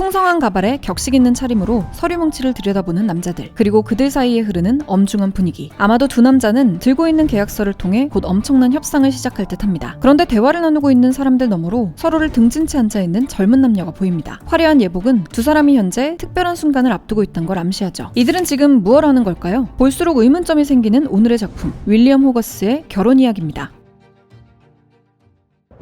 풍성한 가발에 격식 있는 차림으로 서류 뭉치를 들여다보는 남자들 그리고 그들 사이에 흐르는 엄중한 분위기 아마도 두 남자는 들고 있는 계약서를 통해 곧 엄청난 협상을 시작할 듯합니다. 그런데 대화를 나누고 있는 사람들 너머로 서로를 등진 채 앉아 있는 젊은 남녀가 보입니다. 화려한 예복은 두 사람이 현재 특별한 순간을 앞두고 있다는 걸 암시하죠. 이들은 지금 무얼 하는 걸까요? 볼수록 의문점이 생기는 오늘의 작품 윌리엄 호거스의 결혼 이야기입니다.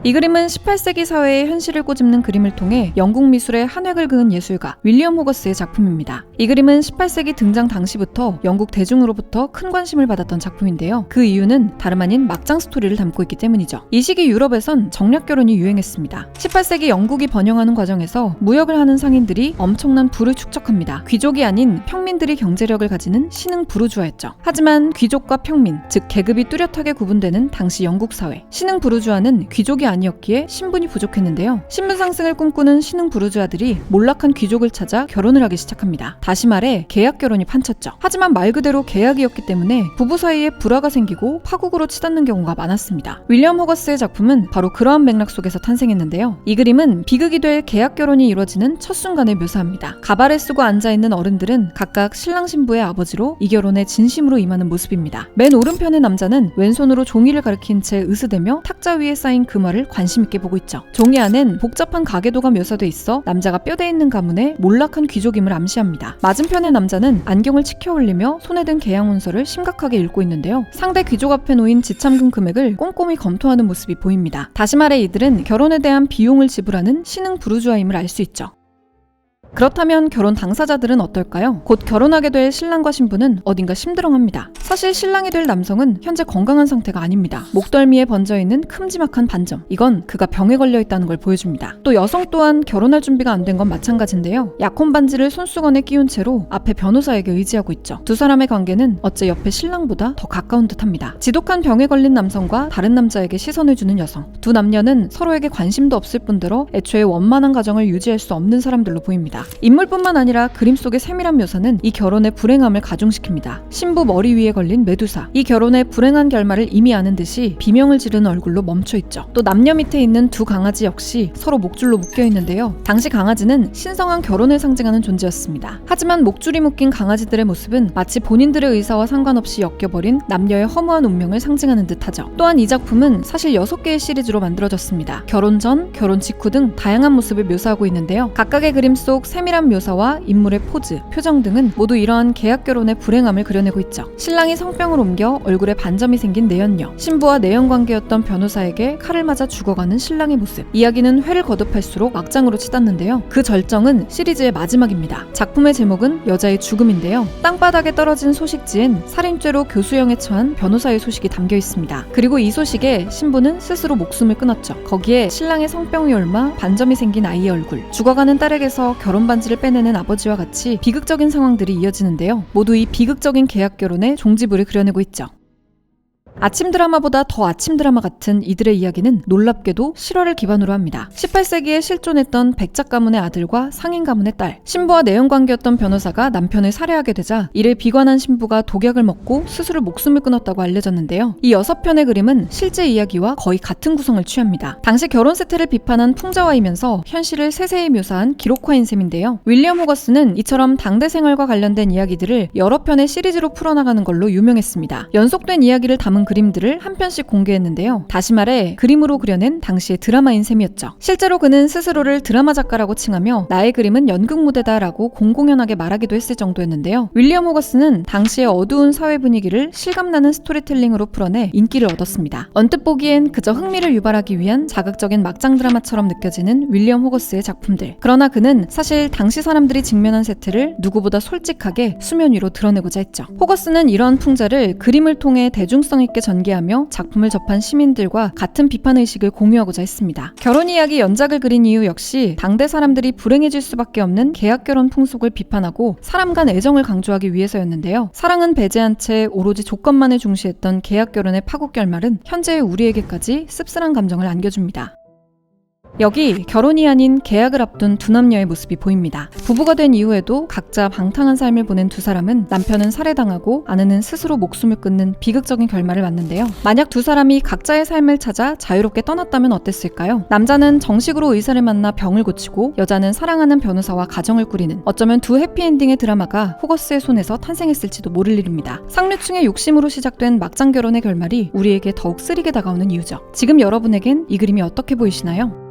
이 그림은 18세기 사회의 현실을 꼬집는 그림을 통해 영국 미술의 한 획을 그은 예술가 윌리엄 호거스의 작품입니다. 이 그림은 18세기 등장 당시부터 영국 대중으로부터 큰 관심을 받았던 작품인데요. 그 이유는 다름 아닌 막장 스토리를 담고 있기 때문이죠. 이 시기 유럽에선 정략 결혼이 유행했습니다. 18세기 영국이 번영하는 과정에서 무역을 하는 상인들이 엄청난 부를 축적합니다. 귀족이 아닌 평민들이 경제력을 가지는 신흥 부르주아였죠. 하지만 귀족과 평민, 즉 계급이 뚜렷하게 구분되는 당시 영국 사회. 신흥 부르주아는 귀족이 아 니었기에 신분이 부족했는데요. 신분 상승을 꿈꾸는 신흥 부르주아들이 몰락한 귀족을 찾아 결혼을 하기 시작합니다. 다시 말해 계약 결혼이 판쳤죠. 하지만 말 그대로 계약이었기 때문에 부부 사이에 불화가 생기고 파국으로 치닫는 경우가 많았습니다. 윌리엄 호거스의 작품은 바로 그러한 맥락 속에서 탄생했는데요. 이 그림은 비극이 될 계약 결혼이 이루어지는 첫 순간을 묘사합니다. 가발을 쓰고 앉아 있는 어른들은 각각 신랑 신부의 아버지로 이 결혼에 진심으로 임하는 모습입니다. 맨 오른편의 남자는 왼손으로 종이를 가리킨 채 으스대며 탁자 위에 쌓인 그 말을 관심 있게 보고 있죠. 종이 안엔 복잡한 가계도가 묘사돼 있어 남자가 뼈대 있는 가문의 몰락한 귀족임을 암시합니다. 맞은편의 남자는 안경을 치켜 올리며 손에 든 계약 문서를 심각하게 읽고 있는데요. 상대 귀족 앞에 놓인 지참금 금액을 꼼꼼히 검토하는 모습이 보입니다. 다시 말해 이들은 결혼에 대한 비용을 지불하는 신흥 부르주아임을 알 수 있죠. 그렇다면 결혼 당사자들은 어떨까요? 곧 결혼하게 될 신랑과 신부는 어딘가 심드렁합니다. 사실 신랑이 될 남성은 현재 건강한 상태가 아닙니다. 목덜미에 번져 있는 큼지막한 반점. 이건 그가 병에 걸려 있다는 걸 보여줍니다. 또 여성 또한 결혼할 준비가 안 된 건 마찬가지인데요. 약혼 반지를 손수건에 끼운 채로 앞에 변호사에게 의지하고 있죠. 두 사람의 관계는 어째 옆에 신랑보다 더 가까운 듯합니다. 지독한 병에 걸린 남성과 다른 남자에게 시선을 주는 여성. 두 남녀는 서로에게 관심도 없을 뿐더러 애초에 원만한 가정을 유지할 수 없는 사람들로 보입니다. 인물뿐만 아니라 그림 속의 세밀한 묘사는 이 결혼의 불행함을 가중시킵니다. 신부 머리 위에 걸린 메두사. 이 결혼의 불행한 결말을 이미 아는 듯이 비명을 지르는 얼굴로 멈춰 있죠. 또 남녀 밑에 있는 두 강아지 역시 서로 목줄로 묶여 있는데요. 당시 강아지는 신성한 결혼을 상징하는 존재였습니다. 하지만 목줄이 묶인 강아지들의 모습은 마치 본인들의 의사와 상관없이 엮여버린 남녀의 허무한 운명을 상징하는 듯하죠. 또한 이 작품은 사실 6개의 시리즈로 만들어졌습니다. 결혼 전, 결혼 직후 등 다양한 모습을 묘사하고 있는데요. 각각의 그림 속 세밀한 묘사와 인물의 포즈, 표정 등은 모두 이러한 계약 결혼의 불행함을 그려내고 있죠. 신랑이 성병을 옮겨 얼굴에 반점이 생긴 내연녀, 신부와 내연 관계였던 변호사에게 칼을 맞아 죽어가는 신랑의 모습. 이야기는 회를 거듭할수록 막장으로 치닫는데요. 그 절정은 시리즈의 마지막입니다. 작품의 제목은 여자의 죽음인데요. 땅바닥에 떨어진 소식지엔 살인죄로 교수형에 처한 변호사의 소식이 담겨 있습니다. 그리고 이 소식에 신부는 스스로 목숨을 끊었죠. 거기에 신랑의 성병이 옮아 반점이 생긴 아이의 얼굴, 죽어가는 딸에게서 결혼 반지를 빼내는 아버지와 같이 비극적인 상황들이 이어지는데요. 모두 이 비극적인 계약 결혼의 종지부를 그려내고 있죠. 아침 드라마보다 더 아침 드라마 같은 이들의 이야기는 놀랍게도 실화를 기반으로 합니다. 18세기에 실존했던 백작 가문의 아들과 상인 가문의 딸, 신부와 내연 관계였던 변호사가 남편을 살해하게 되자 이를 비관한 신부가 독약을 먹고 스스로 목숨을 끊었다고 알려졌는데요. 이 여섯 편의 그림은 실제 이야기와 거의 같은 구성을 취합니다. 당시 결혼 세태를 비판한 풍자화이면서 현실을 세세히 묘사한 기록화인 셈인데요. 윌리엄 호거스는 이처럼 당대 생활과 관련된 이야기들을 여러 편의 시리즈로 풀어나가는 걸로 유명했습니다. 연속된 이야기를 담은 그림들을 한 편씩 공개했는데요. 다시 말해 그림으로 그려낸 당시의 드라마인 셈이었죠. 실제로 그는 스스로를 드라마 작가라고 칭하며 나의 그림은 연극 무대다라고 공공연하게 말하기도 했을 정도였는데요. 윌리엄 호거스는 당시의 어두운 사회 분위기를 실감나는 스토리텔링으로 풀어내 인기를 얻었습니다. 언뜻 보기엔 그저 흥미를 유발하기 위한 자극적인 막장 드라마처럼 느껴지는 윌리엄 호거스의 작품들. 그러나 그는 사실 당시 사람들이 직면한 세태를 누구보다 솔직하게 수면 위로 드러내고자 했죠. 호거스는 이러한 풍자를 그림을 통해 대중성 있게 전개하며 작품을 접한 시민들과 같은 비판 의식을 공유하고자 했습니다. 결혼 이야기 연작을 그린 이유 역시 당대 사람들이 불행해질 수밖에 없는 계약 결혼 풍속을 비판하고 사람 간 애정을 강조하기 위해서였는데요. 사랑은 배제한 채 오로지 조건만을 중시했던 계약 결혼의 파국 결말은 현재의 우리에게까지 씁쓸한 감정을 안겨줍니다. 여기 결혼이 아닌 계약을 앞둔 두 남녀의 모습이 보입니다. 부부가 된 이후에도 각자 방탕한 삶을 보낸 두 사람은 남편은 살해당하고 아내는 스스로 목숨을 끊는 비극적인 결말을 맞는데요. 만약 두 사람이 각자의 삶을 찾아 자유롭게 떠났다면 어땠을까요? 남자는 정식으로 의사를 만나 병을 고치고 여자는 사랑하는 변호사와 가정을 꾸리는 어쩌면 두 해피엔딩의 드라마가 호거스의 손에서 탄생했을지도 모를 일입니다. 상류층의 욕심으로 시작된 막장 결혼의 결말이 우리에게 더욱 쓰리게 다가오는 이유죠. 지금 여러분에겐 이 그림이 어떻게 보이시나요?